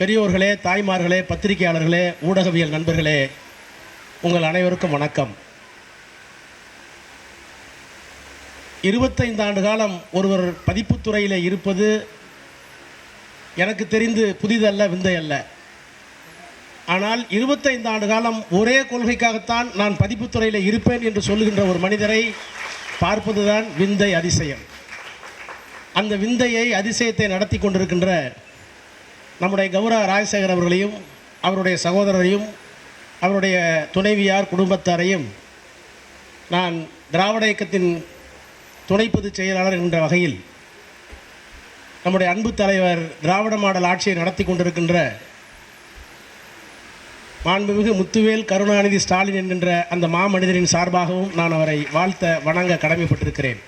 பெரியோர்களே தாய்மார்களே பத்திரிகையாளர்களே ஊடகவியல் நண்பர்களே உங்கள் அனைவருக்கும் வணக்கம். இருபத்தைந்து ஆண்டு காலம் ஒருவர் பதிப்புத்துறையில் இருப்பது எனக்கு தெரிந்து புதிதல்ல விந்தை அல்ல ஆனால் இருபத்தைந்து ஆண்டு காலம் ஒரே கொள்கைக்காகத்தான் நான் பதிப்புத்துறையில் இருப்பேன் என்று சொல்லுகின்ற ஒரு மனிதரை பார்ப்பதுதான் விந்தை அதிசயம். அந்த விந்தையை அதிசயத்தை நடத்தி கொண்டிருக்கின்ற நம்முடைய கௌரவ ராஜசேகர் அவர்களையும் அவருடைய சகோதரரையும் அவருடைய துணைவியார் குடும்பத்தாரையும் நான் திராவிட இயக்கத்தின் துணை பொதுச் செயலாளர் என்ற வகையில் நம்முடைய அன்பு தலைவர் திராவிட மாடல் ஆட்சியை நடத்தி கொண்டிருக்கின்ற மாண்புமிகு முத்துவேல் கருணாநிதி ஸ்டாலின் என்கின்ற அந்த மாமனிதரின் சார்பாகவும் நான் அவரை வாழ்த்த வணங்க கடமைப்பட்டிருக்கிறேன்.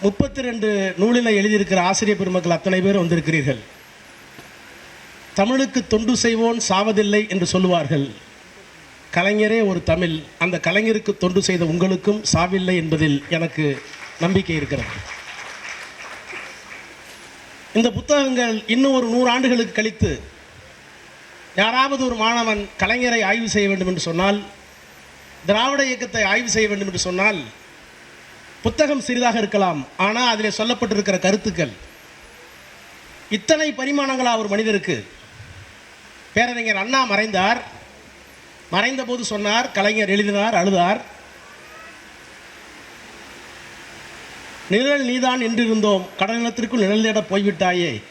முப்பத்தி ரெண்டு நூலில் எழுதியிருக்கிற ஆசிரியர் பெருமக்கள் அத்தனை பேர் வந்திருக்கிறீர்கள். தமிழுக்கு தொண்டு செய்வோன் சாவதில்லை என்று சொல்லுவார்கள். கலைஞரே ஒரு தமிழ். அந்த கலைஞருக்கு தொண்டு செய்த உங்களுக்கும் சாவில்லை என்பதில் எனக்கு நம்பிக்கை இருக்கிறது. இந்த புத்தகங்கள் இன்னும் ஒரு நூறு ஆண்டுகளுக்கு கழித்து யாராவது ஒரு மாணவன் கலைஞரை ஆய்வு செய்ய வேண்டும் என்று சொன்னால் திராவிட இயக்கத்தை ஆய்வு செய்ய வேண்டும் என்று சொன்னால் புத்தகம் சிறிதாக இருக்கலாம். ஆனால் அதில் சொல்லப்பட்டிருக்கிற கருத்துக்கள் இத்தனை பரிமாணங்களா ஒரு மனிதருக்கு? பேரறிஞர் அண்ணா மறைந்தார். மறைந்த போது சொன்னார் கலைஞர் எழுதினார் அழுதார். நிழல் நீதான் என்றிருந்தோம் நிலத்திற்குள் நிழல் தேட போய்விட்டாயே.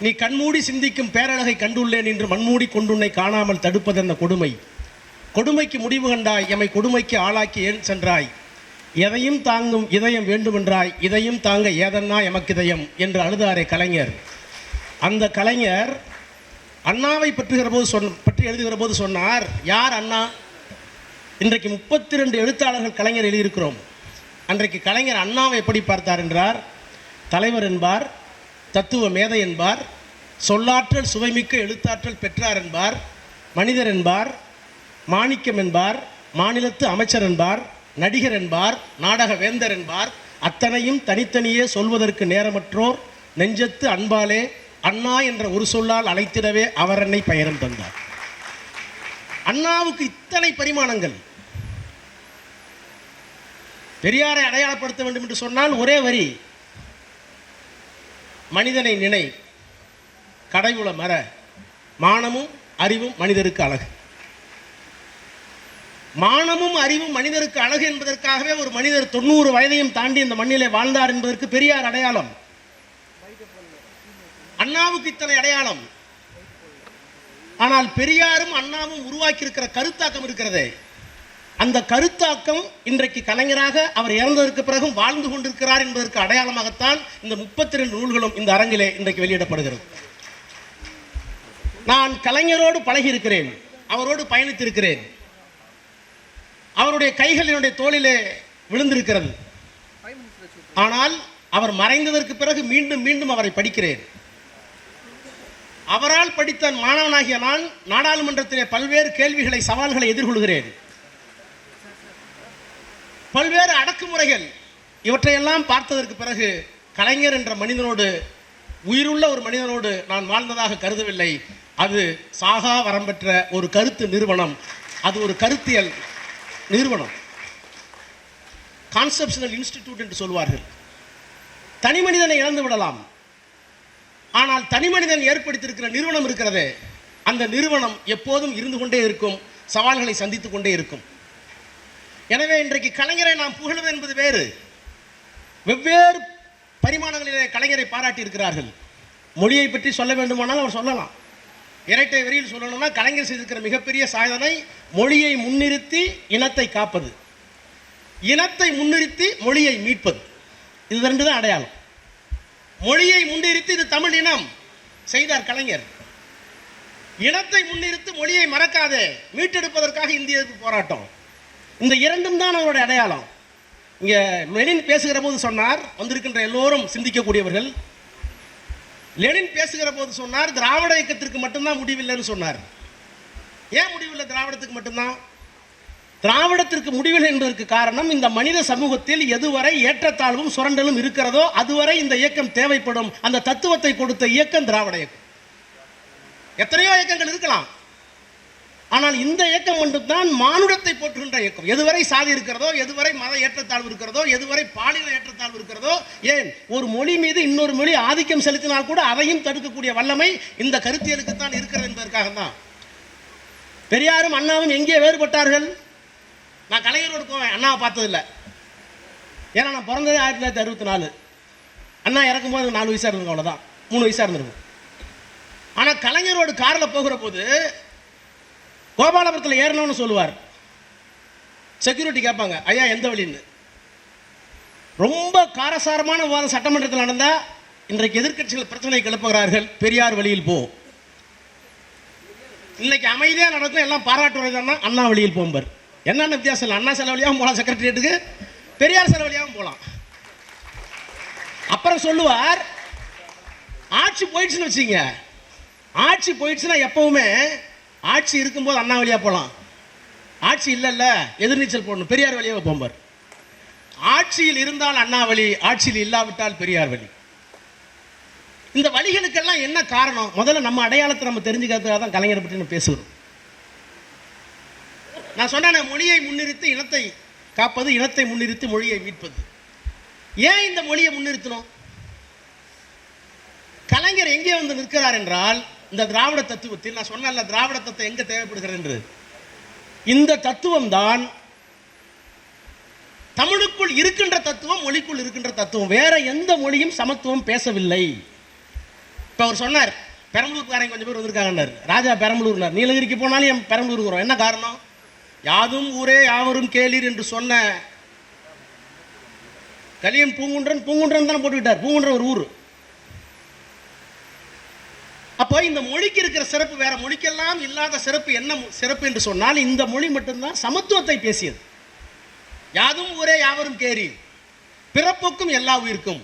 நீ கண்மூடி சிந்திக்கும் பேரழகை கண்டுள்ளேன் என்று மண்மூடி கொண்டுன்னை காணாமல் தடுப்பதென்ன கொடுமை? கொடுமைக்கு முடிவு கண்டாய். எமை கொடுமைக்கு ஆளாக்கி ஏன் சென்றாய்? எதையும் தாங்கும் இதயம் வேண்டுமென்றாய். இதையும் தாங்க ஏதன்னா எமக்கிதயம் என்று அழுதாரே கலைஞர். அந்த கலைஞர் அண்ணாவை பற்றுகிற போது சொன்ன பற்றி எழுதுகிற போது சொன்னார். யார் அண்ணா? இன்றைக்கு முப்பத்தி ரெண்டு எழுத்தாளர்கள் கலைஞர் எழுதியிருக்கிறோம். அன்றைக்கு கலைஞர் அண்ணாவை எப்படி பார்த்தார் என்றார். தலைவர் என்பார் தத்துவ மேதை என்பார் சொல்லாற்றல் சுவைமிக்க எழுத்தாற்றல் பெற்றார் என்பார் மனிதர் என்பார் மாணிக்கம் என்பார் மாநிலத்து அமைச்சர் என்பார் நடிகர் என்பார் நாடக வேந்தர் என்பார் அத்தனையும் தனித்தனியே சொல்வதற்கு நேரமற்றோர் நெஞ்சத்து அன்பாலே அண்ணா என்ற ஒரு சொல்லால் அழைத்திடவே அவர் என்னை பெயரும் தந்தார். அண்ணாவுக்கு இத்தனை பரிமாணங்கள். பெரியாரை அடையாளப்படுத்த வேண்டும் என்று சொன்னால் ஒரே வரி. மனிதனை நினை கடைவுள மர மானமும் அறிவும் மனிதருக்கு அழகு. மானமும் அறிவும் மனிதருக்கு அழகு என்பதற்காகவே ஒரு மனிதர் தொண்ணூறு வயதையும் தாண்டி இந்த மண்ணிலே வாழ்ந்தார் என்பதற்கு பெரியார் அடையாளம். அண்ணாவுக்கு இத்தனை அடையாளம். ஆனால் பெரியாரும் அண்ணாவும் உருவாக்கி இருக்கிற கருத்தாக்கம் இருக்கிறதே. அந்த கருத்தாக்கம் இன்றைக்கு கலைஞராக அவர் இறந்ததற்கு பிறகும் வாழ்ந்து கொண்டிருக்கிறார் என்பதற்கு அடையாளமாகத்தான் இந்த முப்பத்தி ரெண்டு நூல்களும் இந்த அரங்கிலே இன்றைக்கு வெளியிடப்படுகிறது. நான் கலைஞரோடு பழகி இருக்கிறேன் அவரோடு பயணித்திருக்கிறேன். அவருடைய கைகள் என்னுடைய தோளிலே விழுந்திருக்கிறது. ஆனால் அவர் மறைந்ததற்கு பிறகு மீண்டும் மீண்டும் அவரை படிக்கிறேன். அவரால் படித்த மாணவனாகிய நான் நாடாளுமன்றத்திலே பல்வேறு கேள்விகளை சவால்களை எதிர்கொள்கிறேன். பல்வேறு அடக்குமுறைகள் இவற்றையெல்லாம் பார்த்ததற்கு பிறகு கலைஞர் என்ற மனிதனோடு உயிருள்ள ஒரு மனிதனோடு நான் வாழ்ந்ததாக கருதவில்லை. அது சாகா வரம் பெற்ற ஒரு கருத்து நிறுவனம். அது ஒரு கருத்தியல் நிறுவனம். கான்செப்ஷனல் இன்ஸ்டிடியூட் என்று சொல்வார்கள். தனி மனிதனை இழந்து விடலாம். ஆனால் தனி மனிதன் ஏற்படுத்தியிருக்கிற நிறுவனம் இருக்கிறதே அந்த நிறுவனம் எப்போதும் இருந்து கொண்டே இருக்கும் சவால்களை சந்தித்துக் கொண்டே இருக்கும். எனவே இன்றைக்கு கலைஞரை நாம் புகழ்வது என்பது வேறு. வெவ்வேறு பரிமாணங்களிலே கலைஞரை பாராட்டி இருக்கிறார்கள் மொழியை பற்றி சொல்ல வேண்டுமானால் அவர் சொல்லலாம். இரட்டை வரியில் சொல்லணும்னா கலைஞர் செய்திருக்கிற மிகப்பெரிய சாதனை மொழியை முன்னிறுத்தி இனத்தை காப்பது. இனத்தை முன்னிறுத்தி மொழியை மீட்பது. இது ரெண்டு தான் அடையாளம். மொழியை முன்னிறுத்தி இது தமிழ் இனம் செய்தார் கலைஞர். இனத்தை முன்னிறுத்து மொழியை மறக்காதே மீட்டெடுப்பதற்காக இந்திய போராட்டம். இந்த இரண்டும் தான் அவருடைய அடையாளம். இங்கே லெனின் பேசுகிற போது சொன்னார் வந்திருக்கின்ற எல்லோரும் சிந்திக்கக்கூடியவர்கள். லெனின் பேசுகிற போது சொன்னார் திராவிட இயக்கத்திற்கு மட்டும்தான் முடிவில்லைன்னு சொன்னார். ஏன் முடிவில்லை? திராவிடத்துக்கு மட்டும்தான். திராவிடத்திற்கு முடிவில் என்பதற்கு காரணம் இந்த மனித சமூகத்தில் எதுவரை ஏற்றத்தாழ்வும் சுரண்டலும் இருக்கிறதோ அதுவரை இந்த இயக்கம் தேவைப்படும். அந்த தத்துவத்தை கொடுத்த இயக்கம் திராவிட இயக்கம். எத்தனையோ இயக்கங்கள் இருக்கலாம். ஆனால் இந்த இயக்கம் மட்டும்தான் மானுடத்தை போற்றுகின்ற இயக்கம். எதுவரை சாதி இருக்கிறதோ எதுவரை மத ஏற்றத்தாழ்வு இருக்கிறதோ எதுவரை பாலின ஏற்றத்தாழ்வு இருக்கிறதோ ஏன்? ஒரு மொழி மீது இன்னொரு மொழி ஆதிக்கம் செலுத்தினால் கூட அதையும் தடுக்கக்கூடிய வல்லமை இந்த கருத்தியலுக்குத்தான் இருக்கிறது என்பதற்காக தான் பெரியாரும் அண்ணாவும் எங்கே வேறுபட்டார்கள்? நான் கலைஞரோடு போவேன் அண்ணாவை பார்த்ததில்ல. ஏன்னா நான் பிறந்தது ஆயிரத்தி தொள்ளாயிரத்தி அறுபத்தி நாலு. அண்ணா இறக்கும்போது எனக்கு நாலு வயசாக இருந்திருக்கும் அவ்வளோதான் மூணு வயசாக இருந்திருக்கும். ஆனால் கலைஞரோடு காரில் போகிற போது கோபாலபுரத்தில் ஏறணும்னு சொல்லுவார். செக்யூரிட்டி கேட்பாங்க ஐயா எந்த வழின்னு? ரொம்ப காரசாரமான விவாதம் சட்டமன்றத்தில் நடந்தால் இன்றைக்கு எதிர்க்கட்சிகள் பிரச்சனை கிளப்புகிறார்கள் பெரியார் வழியில் போ. இன்னைக்கு அமைதியாக நடக்கும் எல்லாம் பாராட்டுறது அண்ணா வழியில் போம்பர். என்னென்ன வித்தியாசம் இல்லை? அண்ணா செலவழியாகவும் போகலாம் செக்ரட்டரியேட்டுக்கு பெரியார் சில வழியாகவும் போகலாம். அப்புறம் சொல்லுவார் ஆட்சி போயிடுச்சுன்னு வச்சுங்க ஆட்சி போயிடுச்சுன்னா எப்பவுமே ஆட்சி இருக்கும்போது அண்ணா வழியா போகலாம். ஆட்சி இல்லைல்ல எதிர்நீச்சல் போடணும். பெரியார் வழியாக போம்பார். ஆட்சியில் இருந்தால் அண்ணா வழி ஆட்சியில் இல்லாவிட்டால் பெரியார் வழி. இந்த வழிகளுக்கெல்லாம் என்ன காரணம்? முதல்ல நம்ம அடையாளத்தை நம்ம தெரிஞ்சுக்கிறதுக்காக தான் கலைஞரை பற்றி நம்ம பேசுகிறோம். நான் சொன்னேன் மொழியை முன்னிறுத்து இனத்தை காப்பது இனத்தை முன்னிறுத்து மொழியை மீட்பது. ஏன் இந்த மொழியை முன்னிறுத்தணும் கலைஞர் எங்கே வந்து நிற்கிறார் என்றால் இந்த திராவிட தத்துவத்தில் நான் சொன்னேன்ல திராவிட தத்துவம் எங்கே தேவைப்படுகிறது என்று. இந்த தத்துவம் தான் தமிழுக்குள் இருக்கின்ற தத்துவம் மொழிக்குள் இருக்கின்ற தத்துவம். வேற எந்த மொழியும் சமத்துவம் பேசவில்லை. இப்போ அவர் சொன்னார் பெரம்பலூர்காரங்க கொஞ்சம் பேர் வந்திருக்காங்கன்னார். ராஜா பெரம்பலூர்னார். நீலகிரிக்கு போனாலும் என் பெரம்பலூருக்கு வரும். என்ன காரணம்? யாதும் ஊரே யாவரும் கேளீர் என்று சொன்ன கலியன் பூங்குன்றன் பூங்குன்றன் தானே போட்டுக்கிட்டார். பூங்குன்றன் ஒரு ஊர். அப்போ இந்த மொழிக்கு இருக்கிற சிறப்பு வேற மொழிக்கெல்லாம் இல்லாத சிறப்பு என்ன சிறப்பு என்று சொன்னால் இந்த மொழி மட்டும்தான் சமத்துவத்தை பேசியது. யாதும் ஊரே யாவரும் கேரி பிறப்புக்கும் எல்லா உயிருக்கும்.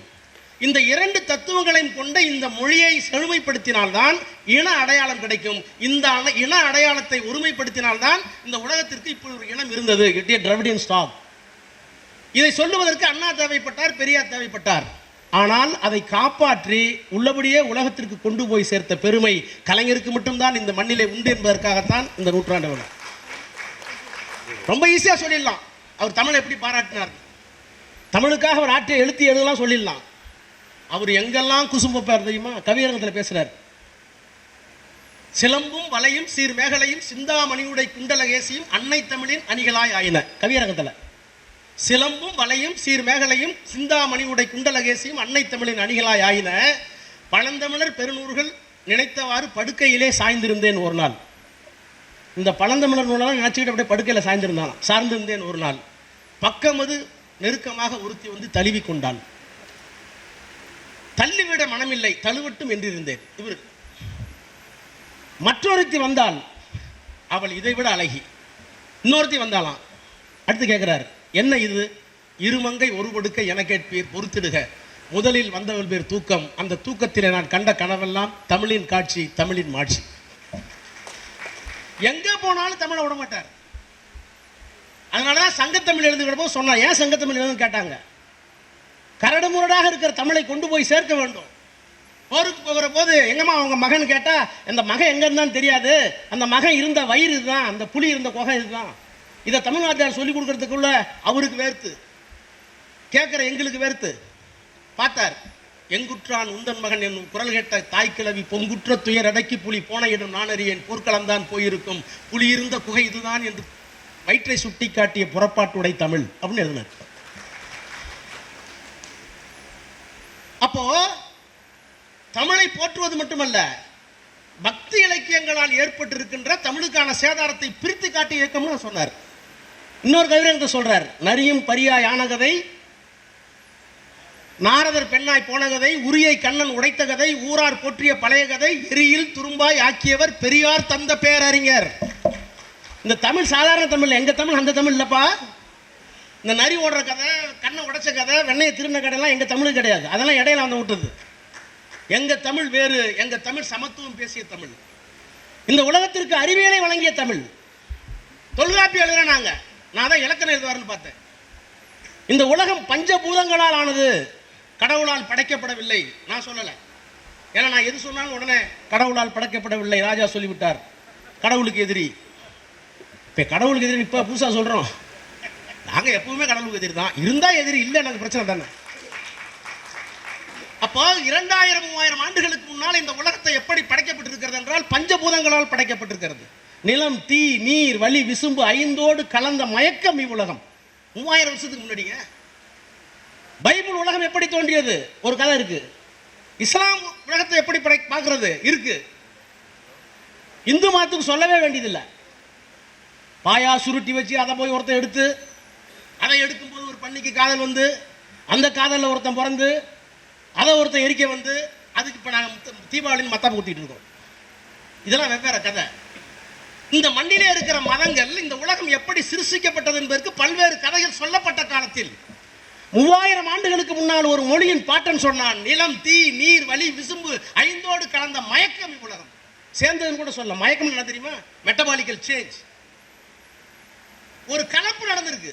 இந்த இரண்டு தத்துவங்களையும் கொண்ட இந்த மொழியை செழுமைப்படுத்தினால்தான் இன அடையாளம் கிடைக்கும். இந்த அண- இன அடையாளத்தை ஒருமைப்படுத்தினால்தான் இந்த உலகத்திற்கு இப்படி ஒரு இனம் இருந்தது. இட் டிராவிடியன் ஸ்டாப் இதை சொல்லுவதற்கு அண்ணா தேவைப்பட்டார் பெரியார் தேவைப்பட்டார். ஆனால் அதை காப்பாற்றி உள்ளபடியே உலகத்திற்கு கொண்டு போய் சேர்த்த பெருமை கலைஞருக்கு மட்டும்தான் இந்த மண்ணிலே உண்டு என்பதற்காகத்தான் இந்த நூற்றாண்டு விழா. ரொம்ப ஈஸியாக சொல்லிடலாம். அவர் தமிழை எப்படி பாராட்டினார்? தமிழுக்காக அவர் ஆற்றிய எழுத்து எழுதலாம் சொல்லிடலாம். அவர் எங்கெல்லாம் குசும்பப்பார் தெரியுமா? கவியரங்கத்தில் பேசுறார். சிலம்பும் வலையும் சீர் மேகலையும் சிந்தாமணியுடை குண்டலகேசியும் அன்னை தமிழின் அணிகளாய் ஆயின கவியரங்கத்தில். சிலம்பும் வலையும் சீர் மேகலையும் சிந்தாமணியுடை குண்டலகேசியும் அன்னை தமிழின் அணிகளாய் ஆயின. பழந்தமிழர் பெருநூறுகள் நினைத்தவாறு படுக்கையிலே சாய்ந்திருந்தேன் ஒரு நாள். இந்த பழந்தமிழர் நூலெல்லாம் நினச்சிக்கிட்டு அப்படியே படுக்கையில் சாய்ந்திருந்தான். சார்ந்திருந்தேன் ஒரு நாள். பக்கமது நெருக்கமாக உறுத்தி வந்து தழுவி கொண்டான். தள்ளிவிட மனமில்லை தழுவட்டும் என்றிருந்தேன். இவர் மற்றொருத்தி வந்தால் அவள் இதைவிட அழகி. இன்னொருத்தி வந்தாலாம். அடுத்து கேட்கிறார் என்ன இது? இருமங்கை ஒரு கொடுக்க என கேட்பீர் பொறுத்திடுக. முதலில் வந்தவள் பேர் தூக்கம். அந்த தூக்கத்திலே நான் கண்ட கனவெல்லாம் தமிழின் காட்சி தமிழின் மாட்சி. எங்க போனாலும் தமிழை விட மாட்டார். அதனாலதான் சங்கத்தமிழ் எழுதுகிற போது சொன்னா ஏன் சங்கத்தமிழ் எழுதுன்னு கேட்டாங்க? கரடு முரடாக இருக்கிற தமிழை கொண்டு போய் சேர்க்க வேண்டும். போருக்கு போகிற போது எங்கம்மா அவங்க மகன் கேட்டால் அந்த மகன் எங்கே இருந்தான்னு தெரியாது. அந்த மகன் இருந்த வயிறு இதுதான். அந்த புலி இருந்த குகை இதுதான். இதை தமிழ்நாட்டில் சொல்லி கொடுக்கறதுக்குள்ள அவருக்கு வேர்த்து கேட்குற எங்களுக்கு வேர்த்து பார்த்தார் எங்குற்றான் உந்தன் மகன் என்னும் குரல் கேட்ட தாய்க்கிழவி பொங்குற்ற துயர் அடக்கி புலி போன இடம் நான் அறியேன். போர்க்களம்தான் போயிருக்கும். புலி இருந்த குகை இதுதான் என்று வயிற்றை சுட்டி காட்டிய புறப்பாட்டுடை தமிழ் அப்படின்னு எழுதினார். அப்போ தமிழை போற்றுவது மட்டுமல்ல பக்தி இலக்கியங்களால் ஏற்பட்டிருக்கின்ற தமிழுக்கான சேதாரத்தை பிரித்து காட்டி இயக்கம்னு சொன்னார். இன்னொரு கவிதை சொல்றார் நரியும் பரியா யானகதை நாரதர் பெண்ணாய் போன கதை உரியை கண்ணன் உடைத்த கதை ஊரார் போற்றிய பழைய கதை எரியில் துரும்பாய் ஆக்கியவர் பெரியார் தந்த பேரறிஞர். இந்த தமிழ் சாதாரண தமிழ் எங்க தமிழ் அந்த தமிழ் இல்லப்பா. இந்த நரி ஓடுற கதை கண்ணை உடைச்ச கதை வெண்ணையை திருந்த கதையெல்லாம் எங்கள் தமிழ் கிடையாது. அதெல்லாம் இடையில வந்து விட்டது. எங்கள் தமிழ் வேறு எங்கள் தமிழ் சமத்துவம் பேசிய தமிழ். இந்த உலகத்திற்கு அறிவியலை வழங்கிய தமிழ். தொல்காப்பி எழுதுற நாங்கள் நான் தான் இலக்கணம் எழுதுவாருன்னு பார்த்தேன். இந்த உலகம் பஞ்சபூதங்களால் ஆனது கடவுளால் படைக்கப்படவில்லை. நான் சொல்லலை. ஏன்னா நான் எது சொன்னாலும் உடனே கடவுளால் படைக்கப்படவில்லை. ராஜா சொல்லிவிட்டார். கடவுளுக்கு எதிரி. இப்போ கடவுளுக்கு எதிரி இப்போ புதுசாக சொல்கிறோம் நாங்கள் எப்பவுமே கடவுளுக்கு எதிரி தான். இருந்தால் எதிரி இல்லை எனக்கு பிரச்சனை தானே. அப்போ இரண்டாயிரம் மூவாயிரம் ஆண்டுகளுக்கு முன்னால் இந்த உலகத்தை எப்படி படைக்கப்பட்டிருக்கிறது என்றால் பஞ்சபூதங்களால் படைக்கப்பட்டிருக்கிறது. நிலம் தீ நீர் வலி விசும்பு ஐந்தோடு கலந்த மயக்கம் இவ்வுலகம். மூவாயிரம் வருஷத்துக்கு முன்னாடிங்க. பைபிள் உலகம் எப்படி தோன்றியது? ஒரு கதை இருக்கு. இஸ்லாம் உலகத்தை எப்படி படை பார்க்கறது? இருக்கு. இந்து மதத்துக்கு சொல்லவே வேண்டியதில்லை. பாயா சுருட்டி வச்சு அதை போய் ஒருத்தன் எடுத்து அதை எடுக்கும்போது ஒரு பண்ணிக்கு காதல் வந்து அந்த காதலில் ஒருத்தன் பிறந்து அதை ஒருத்தன் எரிக்க வந்து அதுக்கு இப்போ நாங்கள் தீபாவளின்னு மத்தாப்பு கூட்டிகிட்டு இருக்கோம். இதெல்லாம் வெவ்வேறு கதை. இந்த மண்ணிலே இருக்கிற மதங்கள் இந்த உலகம் எப்படி சிருஷிக்கப்பட்டது என்பதற்கு பல்வேறு கதைகள் சொல்லப்பட்ட காலத்தில். மூவாயிரம் ஆண்டுகளுக்கு முன்னால் ஒரு மொழியின் பாட்டன் சொன்னான் நிலம் தீ நீர் வலி விசும்பு ஐந்தோடு கலந்த மயக்கம் உலகம் சேர்ந்ததுன்னு கூட சொல்ல மயக்கம் என்ன தெரியுமா? மெட்டபாலிக்கல் சேஞ்ச் ஒரு கலப்பு நடந்திருக்கு.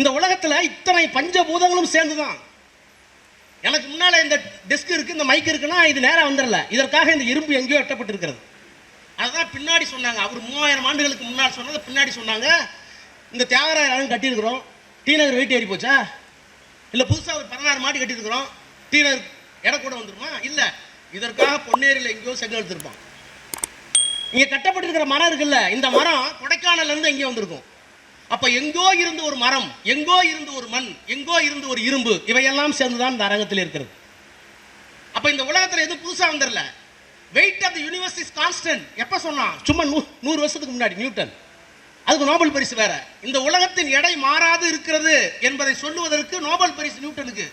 இந்த உலகத்தில் இத்தனை பஞ்சபூதங்களும் சேர்ந்துதான். எனக்கு முன்னால் இந்த டெஸ்க் இருக்கு இந்த மைக் இருக்குன்னா இது நேராக வந்துடல இதற்காக இந்த இரும்பு எங்கேயோ எட்டப்பட்டிருக்கிறது. அதுதான் பின்னாடி சொன்னாங்க. அவர் மூவாயிரம் ஆண்டுகளுக்கு முன்னாடி சொன்னதை பின்னாடி சொன்னாங்க. இந்த தியாகராயன் கட்டியிருக்கிறோம். டி நகர் வெயிட் ஏறி போச்சா? இல்லை புதுசாக ஒரு பதினாறு மாடி கட்டியிருக்கிறோம். டி நகர் கூட வந்துருமா? இல்லை. இதற்காக பொன்னேரியில் எங்கேயோ செங்கல் எடுத்திருப்பான். இங்கே கட்டப்பட்டிருக்கிற மரம் இருக்குல்ல இந்த மரம் கொடைக்கானல்லேருந்து எங்கேயோ வந்திருக்கும். அப்ப எங்கோ இருந்து ஒரு மரம் எங்கோ இருந்து ஒரு மண் எங்கோ இருந்து ஒரு இரும்பு இவையெல்லாம் சேர்ந்துதான் இந்த அரங்கத்தில் இருக்கிறது. அப்ப இந்த உலகத்தில் எதுவும் புதுசா வந்துடல weight of the universe is constant எப்ப சொன்னான்? சும்மா நூ நூறு வருஷத்துக்கு முன்னாடி நியூட்டன். அதுக்கு நோபல் பரிசு வேற. இந்த உலகத்தின் எடை மாறாது இருக்கிறது என்பதை சொல்லுவதற்கு நோபல் பரிசு நியூட்டனுக்கு.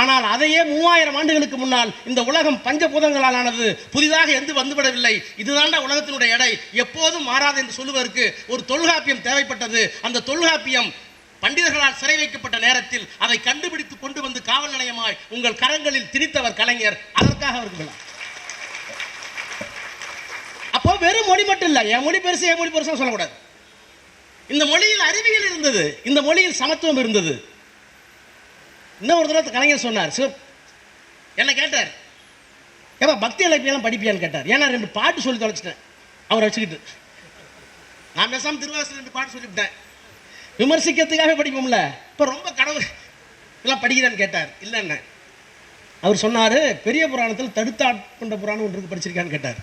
ஆனால் அதையே மூவாயிரம் ஆண்டுகளுக்கு முன்னால் இந்த உலகம் பஞ்சபூதங்களால் ஆனது புதிதாக எந்த வந்துவிடவில்லை. இதுதான்டா உலகத்தினுடைய எடை. எப்போதும் மாறாது என்று சொல்லுவதற்கு ஒரு தொல்காப்பியம் தேவைப்பட்டது. அந்த தொல்காப்பியம் பண்டிதர்களால் சிறை வைக்கப்பட்ட நேரத்தில் அதை கண்டுபிடித்து கொண்டு வந்து காவல் நிலையமாய் உங்கள் கரங்களில் திணித்தவர் கலைஞர். அதற்காக அவர்கள் விழா அப்போ வெறும் மொழி மட்டும் இல்லை. என் மொழி பெருசு என் மொழி பெருசு சொல்லக்கூடாது. இந்த மொழியில் அறிவியல் இருந்தது. இந்த மொழியில் சமத்துவம் இருந்தது. இன்னும் ஒரு தடவை கலைஞர் சொன்னார் சிவ என்ன கேட்டார். ஏப்பா பக்தி இலக்கியம் படிப்பியான்னு கேட்டார். ஏன்னா ரெண்டு பாட்டு சொல்லி தொலைச்சிட்டேன். அவரை வச்சுக்கிட்டு. நான் பேசாமல் திருவாசல் ரெண்டு பாட்டு சொல்லிவிட்டேன். விமர்சிக்கிறதுக்காக படிப்போம்ல. இப்போ ரொம்ப கடவுள் இதெல்லாம் படிக்கிறேன்னு கேட்டார். இல்லைன்னு அவர் சொன்னார் பெரிய புராணத்தில் தடுத்தாட்கொண்ட புராணம் ஒன்று படிச்சிருக்கான்னு கேட்டார்.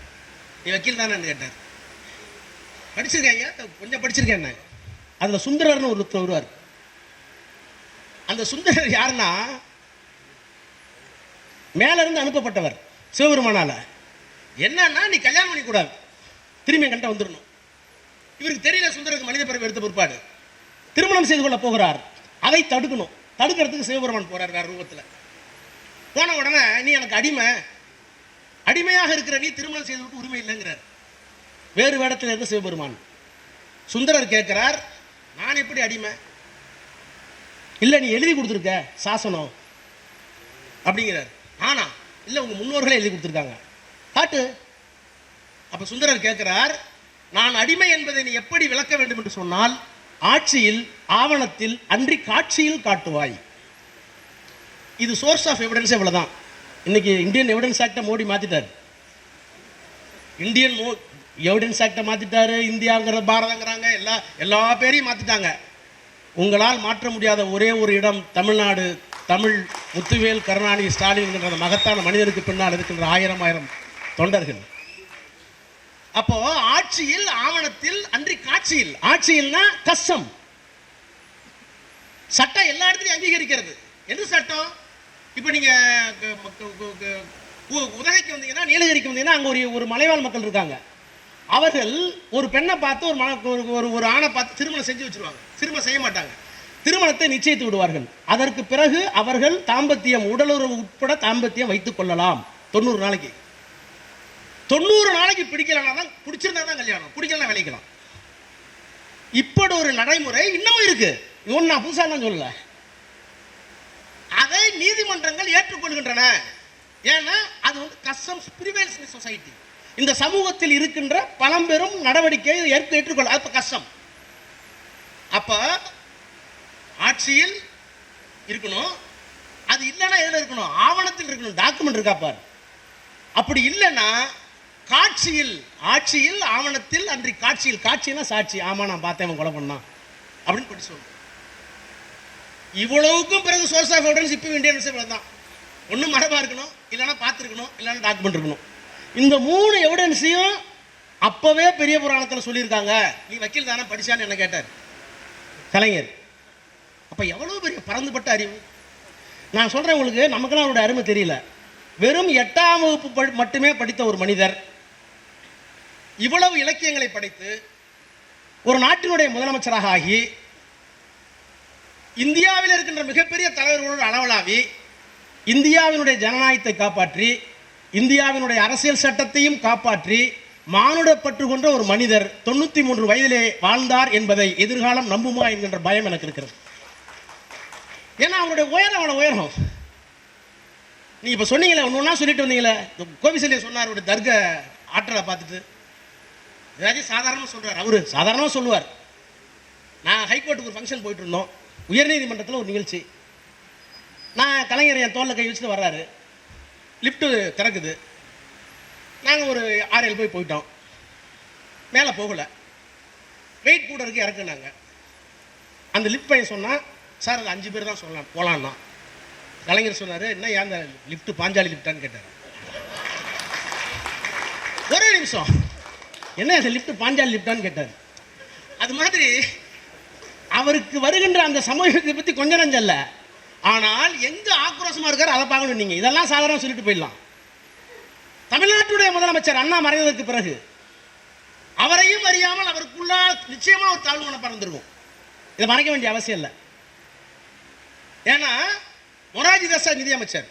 நீ வக்கீல் தானேன்னு கேட்டார். படிச்சிருக்கேன் ஐயா. கொஞ்சம் படிச்சிருக்கேன் அதில் சுந்தரர்னு ஒருத்தர் வருவார். அந்த சுந்தரர் யாருன்னா மேலேருந்து அனுப்பப்பட்டவர் சிவபெருமானால. என்னன்னா நீ கல்யாணம் பண்ணிக்கூடாது. திரும்பி என்கிட்ட வந்துடணும் இவருக்கு தெரியல சுந்தரருக்கு மனித பிறப்பு எடுத்த பிற்பாடு திருமணம் செய்து கொள்ள போகிறார். அதை தடுக்கணும். தடுக்கிறதுக்கு சிவபெருமான் போறார் வேற ரூபத்தில். போன உடனே நீ எனக்கு அடிமை. அடிமையாக இருக்கிற நீ திருமணம் செய்து உரிமை இல்லைங்கிறார். வேறு வேடத்தில் இருந்த சிவபெருமான். சுந்தரர் கேட்கிறார் நான் எப்படி அடிமை? இல்லை நீ எழுதி கொடுத்துருக்க சாசனம். அப்படிங்கிறார். ஆனா இல்லை உங்கள் முன்னோர்களே எழுதி கொடுத்துருக்காங்க. காட்டு அப்போ சுந்தரர் கேட்குறார் நான் அடிமை என்பதை நீ எப்படி விளக்க வேண்டும் என்று சொன்னால் ஆட்சியில் ஆவணத்தில் அன்றி காட்சியில் காட்டுவாய். இது சோர்ஸ் ஆஃப் எவிடன்ஸ் இவ்வளவுதான். இன்னைக்கு இந்தியன் எவிடன்ஸ் ஆக்டை மோடி மாற்றிட்டார் இந்தியன் மோ எவிடன்ஸ் ஆக்டை மாற்றிட்டாரு இந்தியாங்கிற பாரதங்கிறாங்க எல்லா எல்லா பேரையும் மாற்றிட்டாங்க உங்களால் மாற்ற முடியாத ஒரே ஒரு இடம் தமிழ்நாடு தமிழ் முத்துவேல் கருணாநிதி ஸ்டாலின் என்கின்ற மகத்தான மனிதருக்கு பின்னால் இருக்கின்ற ஆயிரம் ஆயிரம் தொண்டர்கள். அப்போ ஆட்சியில் ஆவணத்தில் அன்றி காட்சியில் ஆட்சியில்னா கஷ்டம். சட்டம் எல்லா இடத்துலையும் அங்கீகரிக்கிறது. எது சட்டம்? இப்போ நீங்க உ- உதகைக்கு வந்தீங்கன்னா நீலகிரிக்கு வந்தீங்கன்னா அங்கே ஒரு ஒரு மலைவாழ் மக்கள் இருக்காங்க. அவர்கள் ஒரு பெண்ணை பார்த்து ஒரு மன ஒரு ஒரு ஒரு ஆணை பார்த்து திருமணம் செஞ்சு வச்சிருவாங்க. திருமணம் செய்ய மாட்டாங்க. திருமணத்தை நிச்சயித்து விடுவார்கள். அதற்கு பிறகு அவர்கள் தாம்பத்தியம் உடலுறவு உட்பட தாம்பத்தியம் வைத்துக் கொள்ளலாம். தொண்ணூறு நாளைக்கு. தொண்ணூறு நாளைக்கு பிடிக்கலனா தான் பிடிச்சிருந்தா தான் கல்யாணம். பிடிக்கலனா விளைக்கலாம். இப்படி ஒரு நடைமுறை இன்னமும் இருக்கு. இவன் நான் புதுசாலாம் சொல்லல. அதை நீதிமன்றங்கள் ஏற்றுக்கொள்கின்றன. ஏன்னா அது வந்து கஸ்டம்ஸ் ப்ரிவேல்ஸ் சொசைட்டி இந்த சமூகத்தில் இருக்கின்ற பழம்பெரும் நடவடிக்கையை ஏற்க ஏற்றுக்கொள்ள அப்போ கஷ்டம். அப்போ ஆட்சியில் இருக்கணும். அது இல்லைன்னா எதில் இருக்கணும்? ஆவணத்தில் இருக்கணும். டாக்குமெண்ட் இருக்கா பார். அப்படி இல்லைன்னா காட்சியில் ஆட்சியில் ஆவணத்தில் அன்றி காட்சியில் காட்சினா சாட்சி. ஆமாம் நான் பார்த்தேன் அவன் கொலை பண்ணான். அப்படின்னு படி சொல்லணும் இவ்வளவுக்கும் பிறகு சோர்ஸ் ஆஃப் எவிடன்ஸ் இப்போ இந்தியன் தான். ஒன்றும் மரபாக இருக்கணும் இல்லைன்னா பார்த்துருக்கணும் இல்லைன்னா டாக்குமெண்ட் இருக்கணும். இந்த மூணு எவிடன்ஸையும் அப்பவே பெரிய புராணத்தில் சொல்லியிருக்காங்க. நீ வக்கீல் தானே படிச்சான்னு என்ன கேட்டார்? கலைஞர். அப்போ எவ்வளோ பெரிய பறந்துபட்ட அறிவு? நான் சொல்கிறேன் உங்களுக்கு நமக்கெல்லாம் அவருடைய அருமை தெரியல. வெறும் எட்டாம் வகுப்பு படி- மட்டுமே படித்த ஒரு மனிதர். இவ்வளவு இலக்கியங்களை படைத்து ஒரு நாட்டினுடைய முதலமைச்சராக ஆகி இந்தியாவில் இருக்கின்ற மிகப்பெரிய தலைவர்களோடு அளவலாவி இந்தியாவினுடைய ஜனநாயகத்தை காப்பாற்றி இந்தியாவினுடைய அரசியல் சட்டத்தையும் காப்பாற்றி மானுடப்பட்டு கொண்ட ஒரு மனிதர் தொண்ணூத்தி மூன்று வயதிலே வாழ்ந்தார் என்பதை எதிர்காலம் நம்புமா என்கின்ற பயம் எனக்கு இருக்கிறது. ஏன்னா அவனுடைய உயரம் அவனோட உயரம். நீ இப்ப சொன்னீங்களே ஒன்று ஒன்றா சொல்லிட்டு வந்தீங்களே இந்த கோபிசல்ய சொன்னார் ஒரு தர்க ஆற்றலை பார்த்துட்டு. ஏதாச்சும் சாதாரணமாக சொல்கிறார் அவரு சாதாரணமாக சொல்லுவார். நான் ஹைகோர்ட்டுக்கு ஒரு ஃபங்க்ஷன் போயிட்டு இருந்தோம். உயர்நீதிமன்றத்தில் ஒரு நிகழ்ச்சி. நான் கலைஞர் என் தோளில் கை வச்சுட்டு வர்றாரு. லிஃப்ட்டு திறக்குது. நாங்கள் ஒரு ஆறு ஏழு போய் போயிட்டோம். மேலே போகலை. வெயிட் கூட இருக்கு இறக்குனாங்க அந்த லிஃப்ட் பையன் சொன்னால் சார் அது அஞ்சு பேர் தான் சொல்லலாம். போகலான்னா கலைஞர் சொன்னார் என்ன ஏன் அந்த லிஃப்ட்டு பாஞ்சாலி லிஃப்டான்னு கேட்டார். ஒரே நிமிஷம். என்ன அந்த லிஃப்ட்டு பாஞ்சாலி லிஃப்டான்னு கேட்டார்? அது மாதிரி அவருக்கு வருகின்ற அந்த சமூகத்தை பற்றி கொஞ்சம் நஞ்சம் ஆனால் எங்க ஆக்ரோஷமா இருக்காரு அதை பார்க்கணும் நீங்க. இதெல்லாம் சாதாரண சொல்லிட்டு போயிடலாம். தமிழ்நாட்டுடைய முதலமைச்சர் அண்ணா மறைந்ததற்கு பிறகு அவரையும் அறியாமல் அவருக்குள்ளா நிச்சயமா ஒரு தாழ்வு ஒன்று பறந்துருக்கும் இதை மறைக்க வேண்டிய அவசியம் இல்லை. ஏன்னா மொராஜி தசா நிதியமைச்சர்.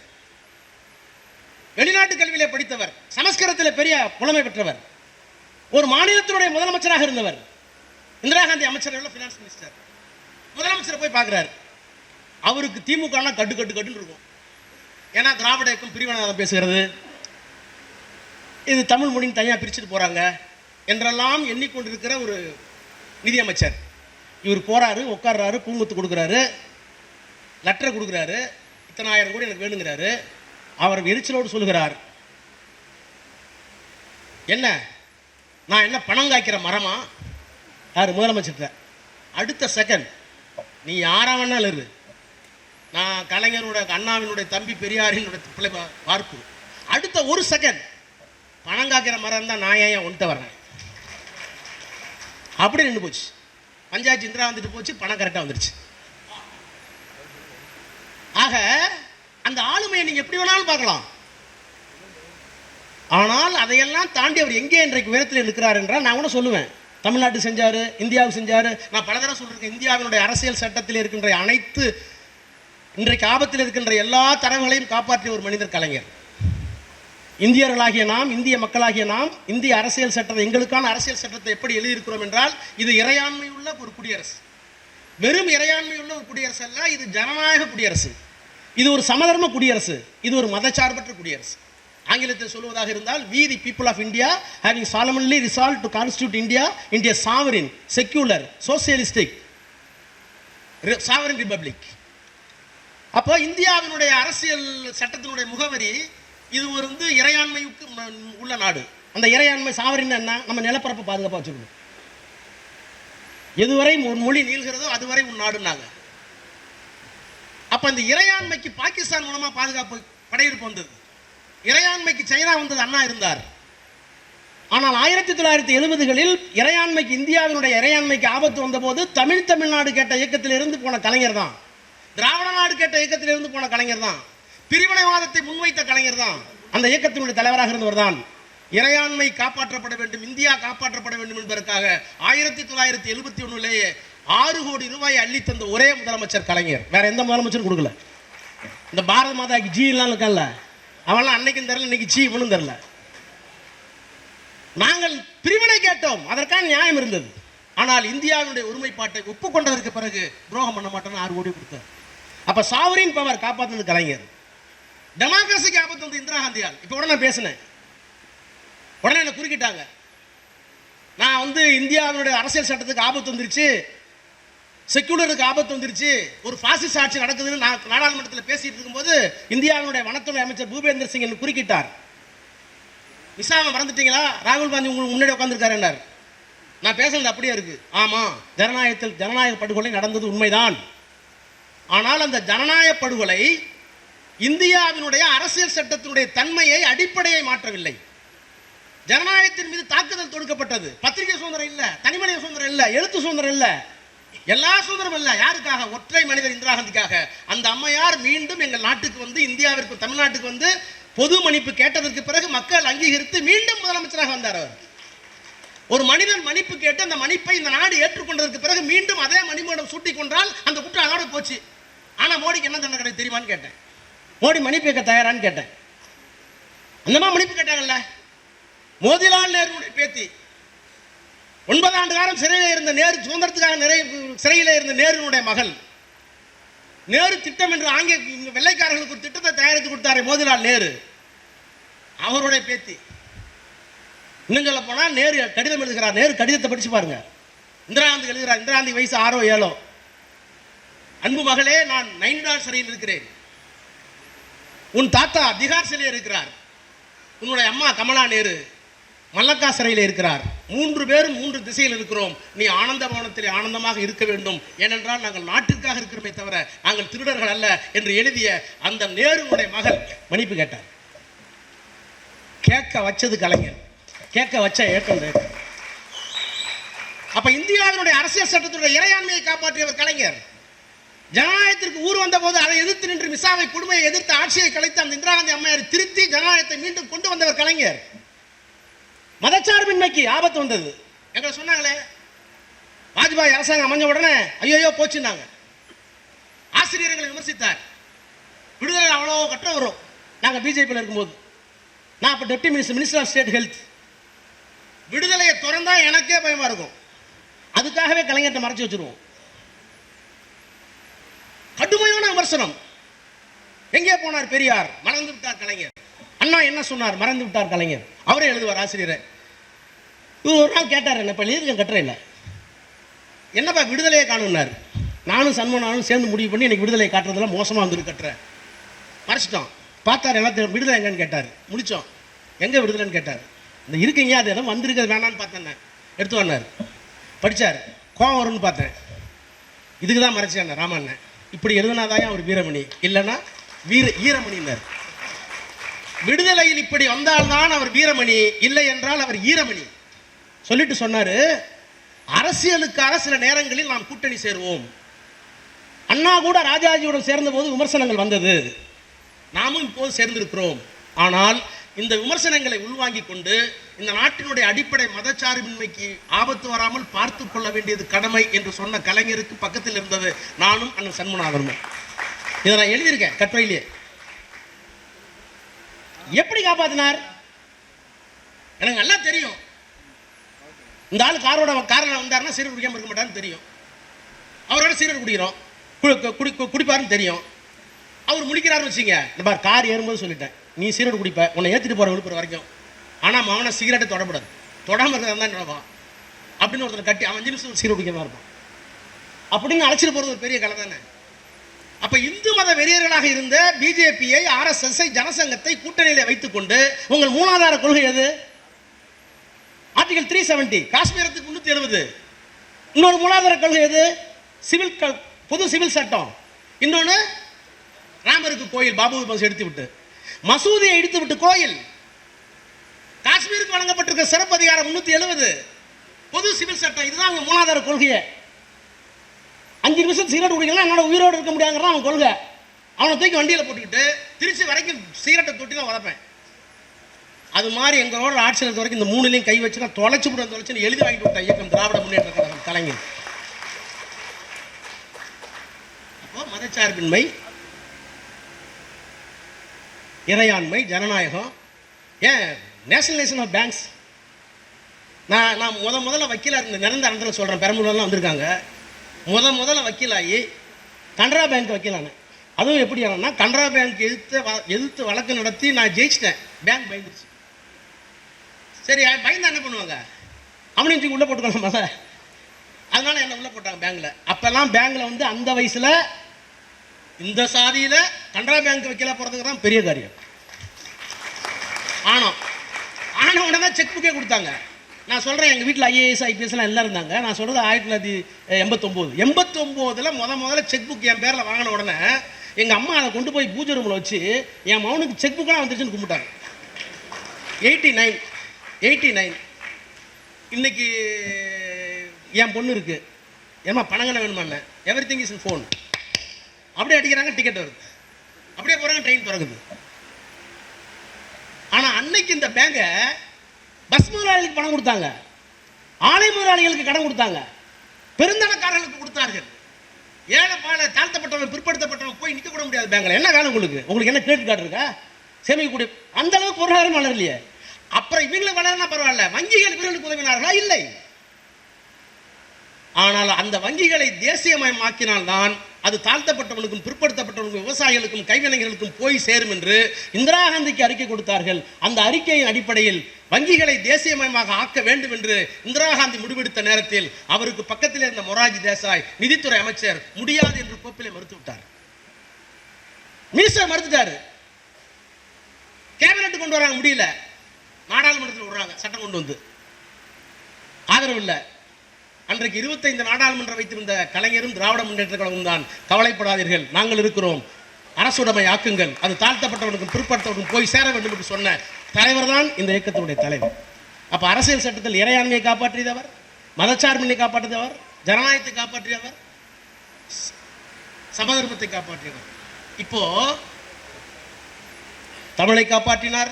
வெளிநாட்டு கல்வியிலே படித்தவர் சமஸ்கிருதத்தில் பெரிய புலமை பெற்றவர் ஒரு மாநிலத்தினுடைய முதலமைச்சராக இருந்தவர் இந்திரா காந்தி அமைச்சர் ஃபினான்ஸ் மினிஸ்டர் முதலமைச்சரை போய் பார்க்குறாரு. அவருக்கு திமுகனா கட்டு கட்டு கட்டுன்னு இருக்கும். ஏன்னா திராவிட இயக்கம் பிரிவினவாதம் பேசுகிறது. இது தமிழ் மொழின்னு தனியாக பிரிச்சுட்டு போகிறாங்க என்றெல்லாம் எண்ணிக்கொண்டிருக்கிற ஒரு நிதியமைச்சர். இவர் போகிறாரு உட்கார்றாரு பூங்குத்து கொடுக்குறாரு லெட்டர் கொடுக்குறாரு இத்தனை ஆயிரம் கோடி எனக்கு வேணுங்கிறாரு. அவர் எரிச்சலோடு சொல்லுகிறார் என்ன? நான் என்ன பணம் காய்க்கிற மரமா? யார்? முதலமைச்சர்கிட்ட. அடுத்த செகண்ட் நீ யாரா வேணாலும் இரு. நான் கலைஞருடைய அண்ணாவினுடைய தம்பி பெரியாரினுடைய பிள்ளை பார்ப்பு. அடுத்த ஒரு செகண்ட் பணம் காக்கிற மரம் தான் நான் ஏன் ஒன்ட்ட வர்றேன்? அப்படி நின்று போச்சு. பஞ்சாயத்து இந்திரா வந்துட்டு போச்சு பணம் கரெக்டாக வந்துருச்சு. ஆக அந்த ஆளுமையை நீங்கள் எப்படி வேணாலும் பார்க்கலாம். ஆனால் அதையெல்லாம் தாண்டி அவர் எங்கே இன்றைக்கு உயரத்தில் இருக்கிறார் என்றால் நான் கூட சொல்லுவேன். தமிழ்நாட்டு செஞ்சாரு இந்தியாவுக்கு செஞ்சாரு நான் பல தடவை சொல்லியிருக்கேன் இந்தியாவினுடைய அரசியல் சட்டத்தில் இருக்கின்ற அனைத்து இன்றைக்கு ஆபத்தில் இருக்கின்ற எல்லா தரவுகளையும் காப்பாற்றிய ஒரு மனிதர் கலைஞர். இந்தியர்களாகிய நாம் இந்திய மக்களாகிய நாம் இந்திய அரசியல் சட்டத்தை எங்களுக்கான அரசியல் சட்டத்தை எப்படி எழுதியிருக்கிறோம் என்றால் இது இறையாண்மை உள்ள ஒரு குடியரசு. வெறும் இறையாண்மை உள்ள ஒரு குடியரசு அல்ல இது ஜனநாயக குடியரசு. இது ஒரு சமதர்ம குடியரசு இது ஒரு மதச்சார்பற்ற குடியரசு. ஆங்கிலத்தில் சொல்வதாக இருந்தால் we the people of India having solemnly resolved to constitute India into sovereign secular socialistic sovereign republic. அப்போ இந்தியாவினுடைய அரசியல் சட்டத்தினுடைய முகவரி இது ஒரு வந்து இறையாண்மைக்கு உள்ள நாடு. அந்த இறையாண்மை சாவரின் என்ன? நம்ம நிலப்பரப்பை பாதுகாப்பாக வச்சுக்கணும். எதுவரை உன் மொழி நீள்கிறதோ அதுவரை உன் நாடுனாங்க அப்ப இந்த இறையாண்மைக்கு பாகிஸ்தான் மூலமா பாதுகாப்பு படையெடுப்பு வந்தது. இறையாண்மைக்கு சைனா வந்தது அண்ணா இருந்தார். ஆனால் ஆயிரத்தி தொள்ளாயிரத்தி எழுபதுகளில் இறையாண்மைக்கு இந்தியாவினுடைய இறையாண்மைக்கு ஆபத்து வந்தபோது தமிழ் தமிழ்நாடு கேட்ட இயக்கத்திலிருந்து போன கலைஞர் தான். திராவிட நாடு கேட்ட இயக்கத்திலிருந்து போன கலைஞர் தான். பிரிவினைவாதத்தை முன்வைத்த கலைஞர் தான். அந்த இயக்கத்தினுடைய தலைவராக இருந்தவர் தான். இறையாண்மை காப்பாற்றப்பட வேண்டும் இந்தியா காப்பாற்றப்பட வேண்டும் என்பதற்காக ஆயிரத்தி தொள்ளாயிரத்தி எழுபத்தி ஒண்ணுலேயே ஆறு கோடி ரூபாய் அள்ளி தந்த ஒரே முதலமைச்சர் கலைஞர். வேற எந்த முதலமைச்சரும் கொடுக்கல. இந்த பாரத மாதாக்கு ஜி எல்லாம் இருக்கல அவெல்லாம் அன்னைக்கும் தெரியல இன்னைக்கு ஜி இவனும் தெரியல. நாங்கள் பிரிவினை கேட்டோம் அதற்கான நியாயம் இருந்தது. ஆனால் இந்தியாவினுடைய ஒருமைப்பாட்டை ஒப்புக்கொண்டதற்கு பிறகு துரோகம் பண்ண மாட்டோம்னு ஆறு கோடி கொடுத்தார். அப்ப சாவரின் பவர் காப்பாற்றுனது கலைஞர். டெமோக்ரஸிக்கு ஆபத்து வந்து இந்திரா காந்தியால். இப்போ உடனே பேசினேன். உடனே என்ன குறுக்கிட்டாங்க. நான் வந்து இந்தியாவினுடைய அரசியல் சட்டத்துக்கு ஆபத்து வந்துருச்சு. செக்யூலருக்கு ஆபத்து வந்துருச்சு. ஒரு பாசிஸ்ட் ஆட்சி நடக்குதுன்னு நான் நாடாளுமன்றத்தில் பேசிட்டு இருக்கும்போது இந்தியாவினுடைய வனத்துறை அமைச்சர் பூபேந்திர சிங் என்று குறுக்கிட்டார். விசாவை மறந்துட்டீங்களா? ராகுல் காந்தி உங்களுக்கு முன்னாடி உட்காந்துருக்காரு நான் பேசுறது அப்படியே இருக்கு. ஆமா ஜனநாயகத்தில் ஜனநாயக படுகொலை நடந்தது உண்மைதான். ஆனால் அந்த ஜனநாயக படுகொலை இந்தியாவினுடைய அரசியல் சட்டத்தினுடைய தன்மையை அடிப்படையை மாற்றவில்லை. ஜனநாயகத்தின் மீது தாக்குதல் தொடுக்கப்பட்டது. பத்திரிகை சுதந்திரம் இல்லை தனிமனித சுதந்திரம் இல்லை எழுத்து சுதந்திரம் இல்லை. எல்லா சுதந்திரம் இல்லை. யாருக்காக? ஒற்றை மனிதர் இந்திரா காந்திக்காக. அந்த அம்மையார் மீண்டும் எங்கள் நாட்டுக்கு வந்து இந்தியாவிற்கு தமிழ்நாட்டுக்கு வந்து பொது மன்னிப்பு கேட்டதற்கு பிறகு மக்கள் அங்கீகரித்து மீண்டும் முதலமைச்சராக வந்தார் அவர். ஒரு மனிதன் மன்னிப்பு கேட்டு அந்த மன்னிப்பை இந்த நாடு ஏற்றுக்கொண்டதற்கு பிறகு மீண்டும் அதே மணிமேடம் சூட்டிக் கொண்டால் அந்த குற்றம் அதோட போச்சு. மோடிக்கு என்ன தண்டனை கிடையாது தெரியுமான்னு கேட்டேன். மோடி மன்னிப்பு கேட்க தயாரான்னு கேட்டேன். அந்த மன்னிப்பு கேட்டாங்கல்ல? மோதிலால் நேருடைய பேத்தி. ஒன்பது ஆண்டு காலம் சிறையில் இருந்த நேரு சுதந்திரத்துக்காக நிறைய சிறையில் இருந்த நேருனுடைய மகள். நேரு திட்டம் என்று ஆங்கில வெள்ளைக்காரர்களுக்கு ஒரு திட்டத்தை தயாரித்து கொடுத்தாரு மோதிலால் நேரு. அவருடைய பேத்தி. இன்னும் சொல்ல போனா நேரு கடிதம் எழுதுகிறார். நேரு கடிதத்தை படிச்சு பாருங்க. இந்திராந்தி எழுதுகிறார். இந்திராந்தி வயசு ஆறோ ஏழோ? அன்பு மகளே நான் நைனிடால் சிறையில் இருக்கிறேன். உன் தாத்தா திகார் சிறையில் இருக்கிறார். உன்னுடைய அம்மா கமலா நேரு மல்லக்கா சிறையில் இருக்கிறார். மூன்று பேரும் மூன்று திசையில் இருக்கிறோம். நீ ஆனந்த பவனத்தில் ஆனந்தமாக இருக்க வேண்டும். ஏனென்றால் நாங்கள் நாட்டிற்காக இருக்கிறோமே தவிர நாங்கள் திருடர்கள் அல்ல என்று எழுதிய அந்த நேருனுடைய மகள் மன்னிப்பு கேட்டார். கேட்க வச்சது கலைஞர். கேட்க வச்ச ஏற்றம் அப்ப இந்தியாவினுடைய அரசியல் சட்டத்தினுடைய இறையாண்மையை காப்பாற்றியவர் கலைஞர். ஜனநாயகத்திற்கு ஊர் வந்த போது அதை எதிர்த்து நின்று மிசாவை கொடுமையை எதிர்த்து ஆட்சியை கலைத்த அந்த இந்திரா காந்தி அம்மையாரை திருத்தி ஜனநாயகத்தை மீண்டும் கொண்டு வந்தவர் கலைஞர். மதச்சார்பின்மைக்கு ஆபத்து வந்தது. எங்களை சொன்னாங்களே வாஜ்பாய் அரசாங்கம் அமைஞ்ச உடனே ஐயோ போச்சுன்னாங்க. ஆசிரியர்களை விமர்சித்தார். விடுதலை அவ்வளோ கட்டம் வரும். நாங்கள் பிஜேபியில் இருக்கும்போது. நான் இப்போ deputy minister minister of state health. விடுதலையை திறந்தால் எனக்கே பயமாக இருக்கும். அதுக்காகவே கலைஞர்கிட்ட மறைச்சி வச்சுருவோம். கடுமையான விமர்சனம். எங்கே போனார் பெரியார்? மறந்து விட்டார் கலைஞர். அண்ணா என்ன சொன்னார்? மறந்து விட்டார் கலைஞர். அவரே எழுதுவார் ஆசிரியரை. இவர் ஒரு நாள் கேட்டார் என்ன இப்போ எழுதிருக்கேன் இல்லை என்னப்பா விடுதலையை காணுன்னார் நானும் சண்முகனானும் சேர்ந்து முடிவு பண்ணி எனக்கு விடுதலை காட்டுறதெல்லாம் மோசமாக வந்துருக்கு கட்டுறேன் மறைச்சிட்டோம். பார்த்தார் எல்லாத்தையும் விடுதலை எங்கன்னு கேட்டார். முடித்தோம் எங்கே விடுதலைன்னு கேட்டார். இந்த இருக்கீங்க அது எல்லாம் வந்திருக்கிறது வேணான்னு பார்த்தேன் எடுத்து வந்தார். படித்தார் கோவம் வரும்னு பார்த்தேன். இதுக்கு தான் மறைச்சேன் ராமண்ணன். இப்படி எழுதினாதான் அவர் வீரமணி? இல்லைன்னா வீர ஈரமணினர் விடுதலையில் இப்படி வந்தால்தான் அவர் வீரமணி இல்லை என்றால் அவர் ஈரமணி. சொல்லிட்டு சொன்னாரு அரசியலுக்காக சில நேரங்களில் நாம் கூட்டணி சேருவோம். அண்ணா கூட ராஜாஜியுடன் சேர்ந்த போது விமர்சனங்கள் வந்தது. நாமும் இப்போது சேர்ந்திருக்கிறோம். ஆனால் இந்த விமர்சனங்களை உள்வாங்கிக் கொண்டு இந்த நாட்டினுடைய அடிப்படை மதச்சார்பின்மைக்கு ஆபத்து வராமல் பார்த்து கொள்ள வேண்டியது கடமை என்று சொன்ன கலைஞருக்கு பக்கத்தில் இருந்தது நானும் அண்ணன் சண்முனாதனும் இதை நான் எழுதியிருக்கேன் கட்டுரையிலேயே எப்படி காப்பாத்தினார்? எனக்கு நல்லா தெரியும். இந்த ஆள் காரோட காரில் வந்தாருன்னா சீரட் குடிக்காம இருக்க மாட்டான்னு தெரியும். அவரோட சீரர் குடிக்கிறோம். கு- கு- குடி கு- குடிப்பாருன்னு தெரியும். அவர் முடிக்கிறாருன்னு வச்சுங்க இந்த பார் கார் ஏறும்போது சொல்லிட்டேன். நீ சீரடு குடிப்ப. உன்னை ஏற்றிட்டு போகிற விழுப்புரம் வரைக்கும். ஆனால் மகனை சிகரெட்டை தொடப்படாது தொடாமல் இருக்கிறதா தான் நினைப்பான் அப்படின்னு ஒருத்தர் கட்டி அவன் அஞ்சு நிமிஷம் சீரட் குடிக்காம இருப்பான். அப்படின்னு அழைச்சிட்டு போகிறது ஒரு பெரிய கலை தானே. அப்போ இந்து மத வெறியர்களாக இருந்த பிஜேபியை ஆர்எஸ்எஸ்ஐ ஜனசங்கத்தை கூட்டணியில் வைத்துக்கொண்டு உங்கள் மூலாதார கொள்கை எது? ஆர்டிகல் த்ரீ செவன்டி காஷ்மீரத்துக்கு முன்னூற்றி எழுபது. இன்னொரு மூலாதார கொள்கை எது? சிவில் க- பொது சிவில் சட்டம். இன்னொன்று ராமருக்கு கோயில் பாபு மசூதி எடுத்து விட்டு மசூதியை இடித்து விட்டு கோயில். காஷ்மீருக்கு வழங்கப்பட்டிருக்க சிறப்பு அதிகாரம் முன்னூத்தி எழுபது பொது சிவில் சட்டம் இதுதான் அவங்க மூலாதார கொள்கையை. அஞ்சு நிமிஷம் சிகரெட் குடிக்கலாம் என்னோட உயிரோடு இருக்க முடியாங்கிறான் அவன் கொள்கை. அவனை தூக்கி வண்டியில் போட்டுக்கிட்டு திருச்சி வரைக்கும் சிகரெட்டை தொட்டி தான் வளர்ப்பேன் அது மாதிரி எங்களோட ஆட்சியில் இருக்க வரைக்கும் இந்த மூணுலையும் கை வச்சு நான் தொலைச்சு விட தொலைச்சுன்னு எழுதி வாங்கிட்டு விட்ட இயக்கம் திராவிட முன்னேற்ற கழகம் கலைஞர் அப்போ மதச்சார்பின்மை இறையாண்மை ஜனநாயகம். ஏன் நேஷனலைசேஷன் ஆஃப் பேங்க்ஸ் நான் நான் முத முதல்ல வக்கீலாக இருந்த நிரந்தர இடத்துல சொல்கிறேன் பெரம்பலூர்லாம் வந்திருக்காங்க. முத முதல்ல வக்கீலாகி கனரா பேங்க் வக்கீலானேன் அதுவும் எப்படி ஆனேன்னா கனரா பேங்க் எதிர்த்து வ- எதிர்த்து வழக்கு நடத்தி நான் ஜெயிச்சிட்டேன். பேங்க் பயந்துருச்சு. சரி பயந்தா என்ன பண்ணுவாங்க? அவனையும் தூக்கி உள்ளே போட்டுக்கலாமல்ல அதனால என்ன உள்ளே போட்டாங்க பேங்க்கில் அப்போல்லாம் பேங்க்கில் வந்து அந்த வயசில் இந்த சாதியில் கனரா பேங்க் வைக்கல தான் பெரிய காரியம். ஆனோம் ஆன உடனே செக் புக்கே கொடுத்தாங்க. நான் சொல்கிறேன் எங்கள் வீட்டில் ஐஏஎஸ் ஐபிஎஸ்லாம் எல்லாம் இருந்தாங்க. நான் சொல்கிறது ஆயிரத்தி தொள்ளாயிரத்தி எண்பத்தொம்போது. எண்பத்தொம்போதில் முத முதல்ல செக் புக் என் பேரில் வாங்கின உடனே எங்கள் அம்மா அதை கொண்டு போய் பூஜை ரூமில் வச்சு என் மகனுக்கு செக் புக்கெல்லாம் வந்துருச்சுன்னு கும்பிட்டாங்க. எயிட்டி நைன் எயிட்டி நைன் இன்றைக்கி என் பொண்ணு இருக்குது ஏமா பணங்கன வேணுமா எவ்ரி திங் இஸ் ஃபோன் அப்படியே அடிக்கிறாங்க டிக்கெட் வருது. அப்படியே போகிறாங்க ட்ரெயின் பிறகுது ஆனால் அன்னைக்கு இந்த பேங்கை பஸ் முதலாளிகளுக்கு பணம் கொடுத்தாங்க. ஆலை முதலாளிகளுக்கு கடன் கொடுத்தாங்க. பெருந்தனக்காரர்களுக்கு கொடுத்தார்கள். ஏழை பால தாழ்த்தப்பட்டவன் பிற்படுத்தப்பட்டவன் போய் நிற்க கூட முடியாது பேங்கில் என்ன வேலை உங்களுக்கு? உங்களுக்கு என்ன கிரெடிட் கார்டு இருக்கா? சேமிக்கக்கூடிய அந்த அளவுக்கு பொருளாதாரம் வளரலையே. அப்புறம் இவங்களும் வளரனா பரவாயில்ல. வங்கிகள் இவர்களுக்கு உதவினார்களா? இல்லை. ஆனால் அந்த வங்கிகளை தேசியமயமாக்கினால்தான் அது தாழ்த்தப்பட்டவனுக்கும் பிற்படுத்தப்பட்டவர்களுக்கும் விவசாயிகளுக்கும் கைவினைஞர்களுக்கும் போய் சேரும் என்று இந்திரா காந்திக்கு அறிக்கை கொடுத்தார்கள். அந்த அறிக்கையின் அடிப்படையில் வங்கிகளை தேசியமயமாக ஆக்க வேண்டும் என்று இந்திரா காந்தி முடிவெடுத்த நேரத்தில் அவருக்கு பக்கத்தில் இருந்த மொராஜி தேசாய் நிதித்துறை அமைச்சர் முடியாது என்று கோப்பிலை மறுத்து விட்டார் மினிஸ்டர் மறுத்துட்டாரு. கேபினட் கொண்டு வராங்க முடியல. நாடாளுமன்றத்தில் விடுறாங்க சட்டம் கொண்டு வந்து. ஆதரவு இல்லை. அன்றைக்கு இருபத்தைந்து நாடாளுமன்றம் வைத்திருந்த கலைஞரும் திராவிட முன்னேற்ற கழகம் தான் கவலைப்படாதீர்கள். நாங்கள் இருக்கிறோம். அரசுடைமை ஆக்குங்கள். அது தாழ்த்தப்பட்டவனுக்கும் பிற்படுத்தவனுக்கும் போய் சேர வேண்டும் என்று சொன்ன தலைவர் தான் இந்த இயக்கத்தினுடைய தலைவர். அப்போ அரசியல் சட்டத்தில் இறையாண்மையை காப்பாற்றியவர் மதச்சார்பினை காப்பாற்றியவர் ஜனநாயகத்தை காப்பாற்றியவர் சமதர்மத்தை காப்பாற்றியவர். இப்போ தமிழை காப்பாற்றினார்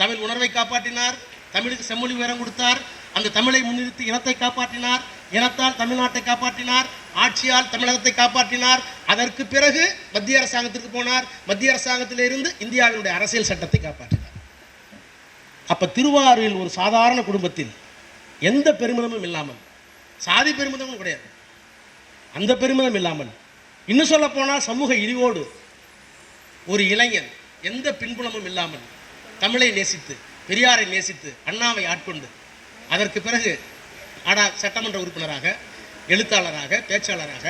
தமிழ் உணர்வை காப்பாற்றினார் தமிழுக்கு செம்மொழி உயரம் கொடுத்தார் அந்த தமிழை முன்னிறுத்தி இனத்தை காப்பாற்றினார். இனத்தால் தமிழ்நாட்டை காப்பாற்றினார். ஆட்சியால் தமிழகத்தை காப்பாற்றினார். அதற்கு பிறகு மத்திய அரசாங்கத்திற்கு போனார். மத்திய அரசாங்கத்திலிருந்து இந்தியாவினுடைய அரசியல் சட்டத்தை காப்பாற்றினார். அப்ப திருவாரூரில் ஒரு சாதாரண குடும்பத்தில் எந்த பெருமிதமும் இல்லாமல் சாதி பெருமிதமும் கிடையாது. அந்த பெருமிதம் இல்லாமல் இன்னும் சொல்ல போனால் சமூக இழிவோடு ஒரு இளைஞன் எந்த பின்புலமும் இல்லாமல் தமிழை நேசித்து பெரியாரை நேசித்து அண்ணாவை ஆட்கொண்டு அதற்கு பிறகு ஆடா சட்டமன்ற உறுப்பினராக எழுத்தாளராக பேச்சாளராக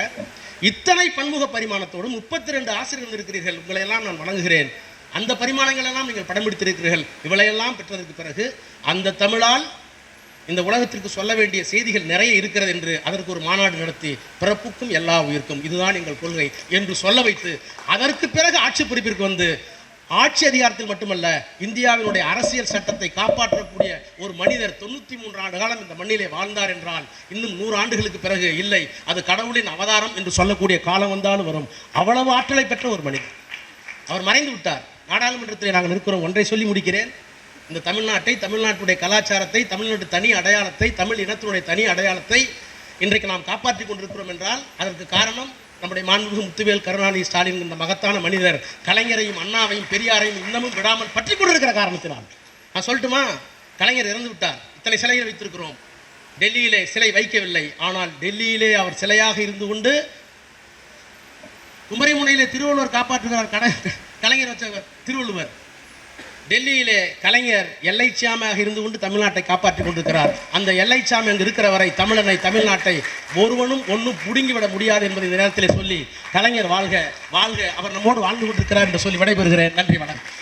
இத்தனை பன்முக பரிமாணத்தோடு முப்பத்தி ரெண்டு ஆசிரியர்கள் இருக்கிறீர்கள் உங்களையெல்லாம் நான் வணங்குகிறேன். அந்த பரிமாணங்கள் எல்லாம் நீங்கள் படம் பிடித்திருக்கிறீர்கள். இவளையெல்லாம் பெற்றதற்கு பிறகு அந்த தமிழால் இந்த உலகத்திற்கு சொல்ல வேண்டிய செய்திகள் நிறைய இருக்கிறது என்று அதற்கு ஒரு மாநாடு நடத்தி பிறப்புக்கும் எல்லா உயிர்க்கும். இதுதான் எங்கள் கொள்கை என்று சொல்ல வைத்து அதற்கு பிறகு ஆட்சி பொறுப்பிற்கு வந்து ஆட்சி அதிகாரத்தில் மட்டுமல்ல இந்தியாவினுடைய அரசியல் சட்டத்தை காப்பாற்றக்கூடிய ஒரு மனிதர் தொண்ணூற்றி மூன்று ஆண்டு காலம் இந்த மண்ணிலே வாழ்ந்தார் என்றால் இன்னும் நூறு ஆண்டுகளுக்கு பிறகு இல்லை. அது கடவுளின் அவதாரம் என்று சொல்லக்கூடிய காலம் வந்தாலும் வரும். அவ்வளவு ஆற்றலை பெற்ற ஒரு மனிதர். அவர் மறைந்து விட்டார். நாடாளுமன்றத்தில் நாங்கள் இருக்கிறோம். ஒன்றை சொல்லி முடிக்கிறேன். இந்த தமிழ்நாட்டை தமிழ்நாட்டுடைய கலாச்சாரத்தை தமிழ்நாட்டு தனி அடையாளத்தை தமிழ் இனத்தினுடைய தனி அடையாளத்தை இன்றைக்கு நாம் காப்பாற்றிக் கொண்டிருக்கிறோம் என்றால் அதற்கு காரணம் நம்முடைய மாண்புமிகு முத்துவேல் கருணாநிதி ஸ்டாலின் இந்த மகத்தான மனிதர் கலைஞரையும் அண்ணாவையும் பெரியாரையும் இன்னமும் விடாமல் பற்றி கொண்டிருக்கிற காரணத்தினால். நான் சொல்லட்டுமா? கலைஞர் இறந்து விட்டார். இத்தனை சிலைகள் வைத்திருக்கிறோம். டெல்லியிலே சிலை வைக்கவில்லை. ஆனால் டெல்லியிலே அவர் சிலையாக இருந்து கொண்டு குமரிமுனையிலே திருவள்ளுவர் காப்பாற்றுகிறார் கலைஞர் வச்ச திருவள்ளுவர். டெல்லியிலே கலைஞர் எல்லைச்சாமியாக இருந்து கொண்டு தமிழ்நாட்டை காப்பாற்றி கொண்டிருக்கிறார். அந்த எல்லைச்சாமி அங்கு இருக்கிற வரை தமிழனை தமிழ்நாட்டை ஒருவனும் ஒன்றும் புடுங்கிவிட முடியாது என்பதை இந்த நேரத்தில் சொல்லி கலைஞர் வாழ்க வாழ்க. அவர் நம்மோடு வாழ்ந்து கொண்டிருக்கிறார் என்று சொல்லி விடைபெறுகிறேன். நன்றி வணக்கம்.